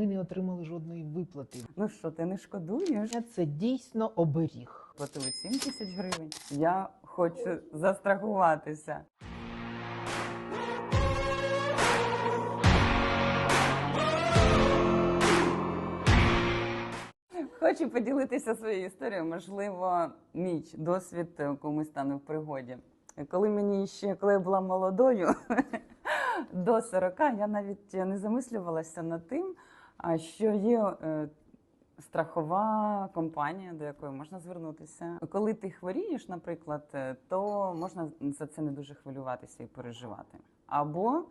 Ми не отримали жодної виплати. Ну що, ти не шкодуєш? Це дійсно оберіг. Платили 7 тисяч гривень. Я хочу застрахуватися. Хочу поділитися своєю історією. Можливо, мій досвід комусь стане в пригоді. Коли мені ще, коли я була молодою, до 40, я навіть не замислювалася над тим, а що є е, страхова компанія, до якої можна звернутися. Коли ти хворієш, наприклад, е, то можна за це не дуже хвилюватися і переживати. Або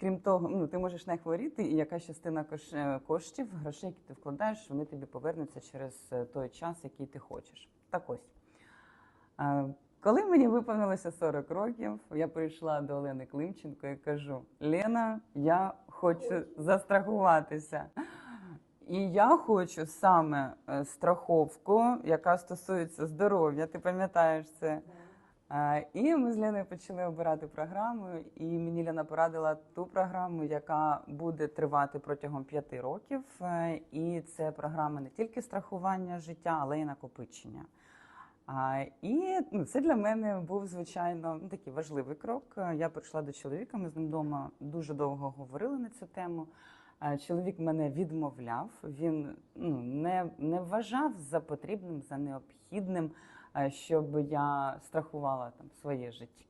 крім того, ну ти можеш не хворіти, і якась частина кош- е, коштів, грошей, які ти вкладаєш, вони тобі повернуться через е, той час, який ти хочеш. Так ось. Коли мені виповнилося 40 років, я прийшла до Олени Климченко і кажу: Лена, я хочу застрахуватися. І я хочу саме е, страховку, яка стосується здоров'я. Ти пам'ятаєш це? Е, І ми з Леною почали обирати програму, і мені Лена порадила ту програму, яка буде тривати протягом п'яти років. Е, І це програма не тільки страхування життя, але й накопичення. А, І ну, це для мене був звичайно ну, такий важливий крок. Е, Я прийшла до чоловіка. Ми з ним вдома дуже довго говорили на цю тему. Е, Чоловік мене відмовляв. Він ну, не, не вважав за потрібним, за необхідним, е, щоб я страхувала там своє життя.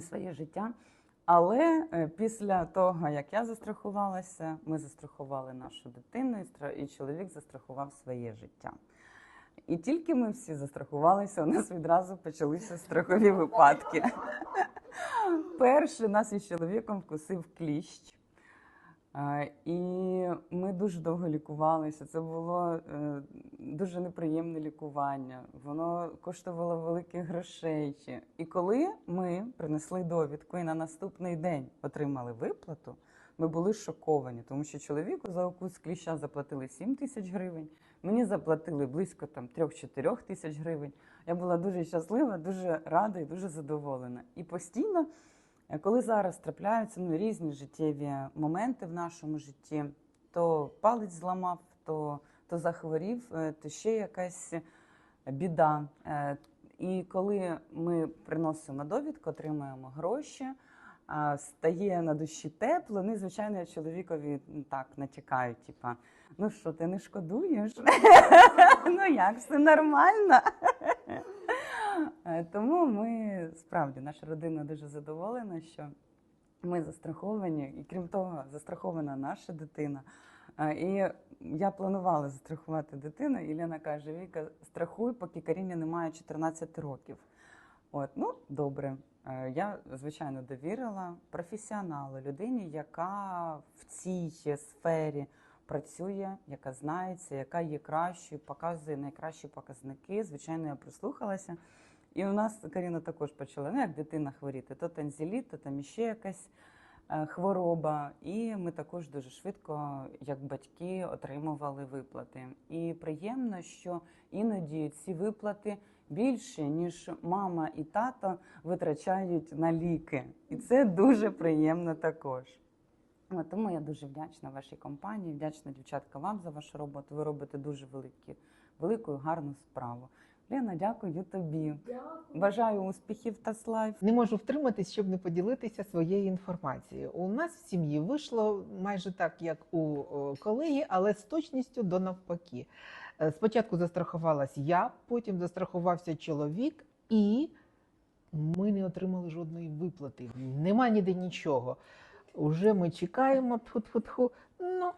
Своє життя. Але після того, як я застрахувалася, ми застрахували нашу дитину, і чоловік застрахував своє життя. І тільки ми всі застрахувалися, у нас відразу почалися страхові випадки. Перший нас із чоловіком вкусив кліщ. І ми дуже довго лікувалися. Це було е, дуже неприємне лікування. Воно коштувало великих грошей. І коли ми принесли довідку і на наступний день отримали виплату, ми були шоковані, тому що чоловіку за укус кліща заплатили 7 тисяч гривень. Мені заплатили близько там 3-4 тисяч гривень. Я була дуже щаслива, дуже рада і дуже задоволена. І постійно, е, коли зараз трапляються ну, різні життєві моменти в нашому житті, то палець зламав, то, то захворів, е, то ще якась біда. Е, І коли ми приносимо довідку, отримуємо гроші, стає на душі тепло, ну звичайно, чоловікові так натякають, типа, ну що, ти не шкодуєш? ну як, все нормально. Тому ми справді, наша родина дуже задоволена, що ми застраховані, і крім того, застрахована наша дитина. І я планувала застрахувати дитину, і каже: Віка, страхуй, поки Каріні немає 14 років. От, ну добре. Е, Я звичайно довірила професіоналу, людині, яка в цій сфері працює, яка знається, яка є кращою, показує найкращі показники. Звичайно, я прислухалася. І у нас Каріна також почала, ну як дитина хворіти, то танзеліт, то там іще якась е, хвороба. І ми також дуже швидко, як батьки, отримували виплати. І приємно, що іноді ці виплати більше, ніж мама і тато витрачають на ліки. І це дуже приємно також. Тому я дуже вдячна вашій компанії, вдячна дівчатка вам за вашу роботу. Ви робите дуже великі, велику і гарну справу. Лена, дякую тобі. Бажаю успіхів та слайв. Не можу втриматись, щоб не поділитися своєю інформацією. У нас в сім'ї вийшло майже так, як у колеги, але з точністю до навпаки. Е, Спочатку застрахувалась я, потім застрахувався чоловік, і ми не отримали жодної виплати. Нема ніде нічого. Уже ми чекаємо, тху-тху-тху. Ну,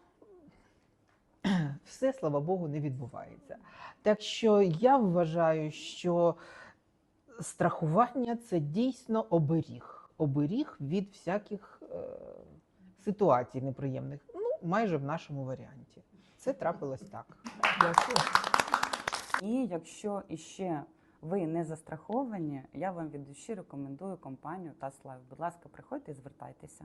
все, слава Богу, не відбувається. Так що я вважаю, що страхування це дійсно оберіг. Оберіг від всяких е, ситуацій неприємних. Ну, майже в нашому варіанті. Це трапилось так. Дякую. І якщо іще ви не застраховані, я вам від душі рекомендую компанію Таслайв. Будь ласка, приходьте і звертайтеся.